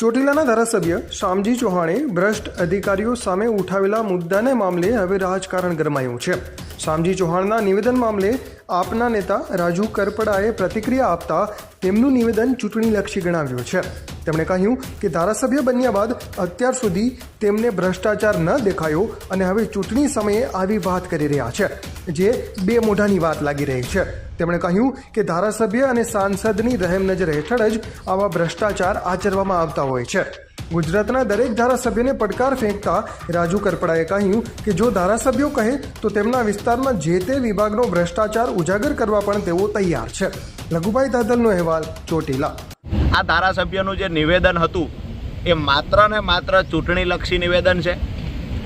ચોટીલાના ધારાસભ્ય શામજી ચૌહાણે ભ્રષ્ટ અધિકારીઓ સામે ઉઠાવેલા મુદ્દાને મામલે હવે રાજકારણ ગરમાયું છે. શામજી ચૌહાણના નિવેદન મામલે આપના નેતા રાજુ કરપડાએ પ્રતિક્રિયા આપતા તેમનું નિવેદન ચૂંટણીલક્ષી ગણાવ્યું છે. તેમણે કહ્યું કે ધારાસભ્ય બન્યા બાદ અત્યાર સુધી તેમને ભ્રષ્ટાચાર ન દેખાયો અને હવે ચૂંટણી સમયે આવી વાત કરી રહ્યા છે, જે બે મોઢાની વાત લાગી રહી છે. તેમણે કહ્યું કે ધારાસભ્ય અને સાંસદની રહેમ નજર હેઠળ જ આવા ભ્રષ્ટાચાર આચરવામાં આવતા હોય છે. ગુજરાતના દરેક ધારાસભ્યને પડકાર ફેંકતા રાજુ કરપડાએ કહ્યું કે જો ધારાસભ્યો કહે તો તેમના વિસ્તારમાં જે તે વિભાગનો ભ્રષ્ટાચાર ઉજાગર કરવા પણ તેઓ તૈયાર છે. લઘુભાઈ દાદલનો અહેવાલ, ચોટીલા. આ ધારાસભ્યનું જે નિવેદન હતું, એ માત્ર ને માત્ર ચૂંટણીલક્ષી નિવેદન છે.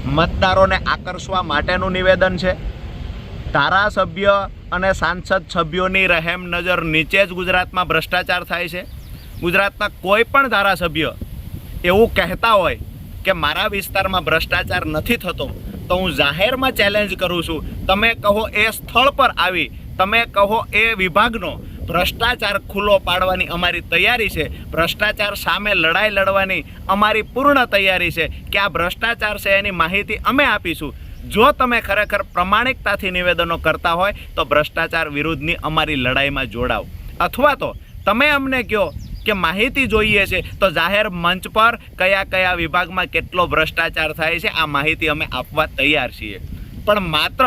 મતદારોને આકર્ષવા માટેનું નિવેદન છે. ધારાસભ્ય અને સાંસદ સભ્યોની રહેમ નજર નીચે જ ગુજરાતમાં ભ્રષ્ટાચાર થાય છે. ગુજરાતના કોઈ પણ ધારાસભ્ય એવું કહેતા હોય કે મારા વિસ્તારમાં ભ્રષ્ટાચાર નથી થતો, તો હું જાહેરમાં ચેલેન્જ કરું છું. તમે કહો એ સ્થળ પર આવી, તમે કહો એ વિભાગનો, ભ્રષ્ટાચાર ખુલ્લો પાડવાની અમારી તૈયારી છે. ભ્રષ્ટાચાર સામે લડાઈ લડવાની અમારી પૂર્ણ તૈયારી છે કે આ ભ્રષ્ટાચાર છે એની માહિતી અમે આપીશું. જો તમે ખરેખર પ્રમાણિકતાથી નિવેદનો કરતા હોય, તો ભ્રષ્ટાચાર વિરુદ્ધની અમારી લડાઈમાં જોડાવ અથવા તો તમે અમને કહો કે માહિતી જોઈએ છે, તો જાહેર મંચ પર કયા કયા વિભાગમાં કેટલો ભ્રષ્ટાચાર થાય છે, આ માહિતી અમે આપવા તૈયાર છીએ. પણ માત્ર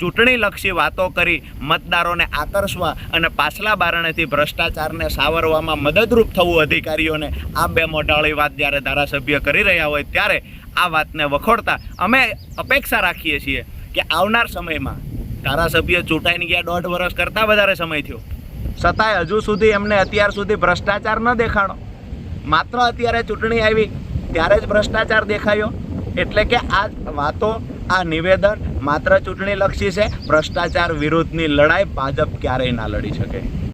ચૂંટણીલક્ષી વાતો કરી મતદારોને આકર્ષવા અને પાછલા બારણેથી ભ્રષ્ટાચારને સાવરવામાં મદદરૂપ થવું અધિકારીઓને આ બે મોઢાળી વાત જ્યારે ધારાસભ્ય કરી રહ્યા હોય, ત્યારે આ વાતને વખોડતા અમે અપેક્ષા રાખીએ છીએ કે આવનાર સમયમાં ધારાસભ્ય ચૂંટાઈને ગયા દોઢ વર્ષ કરતાં વધારે સમય થયો. છતાંય હજુ સુધી એમને અત્યાર સુધી ભ્રષ્ટાચાર ન દેખાણો. માત્ર અત્યારે ચૂંટણી આવી, ત્યારે જ ભ્રષ્ટાચાર દેખાયો. એટલે કે આ વાતો, આ નિવેદન માત્ર ચૂંટણીલક્ષી છે, ભ્રષ્ટાચાર વિરુદ્ધની લડાઈ ભાજપ ક્યારેય ના લડી શકે.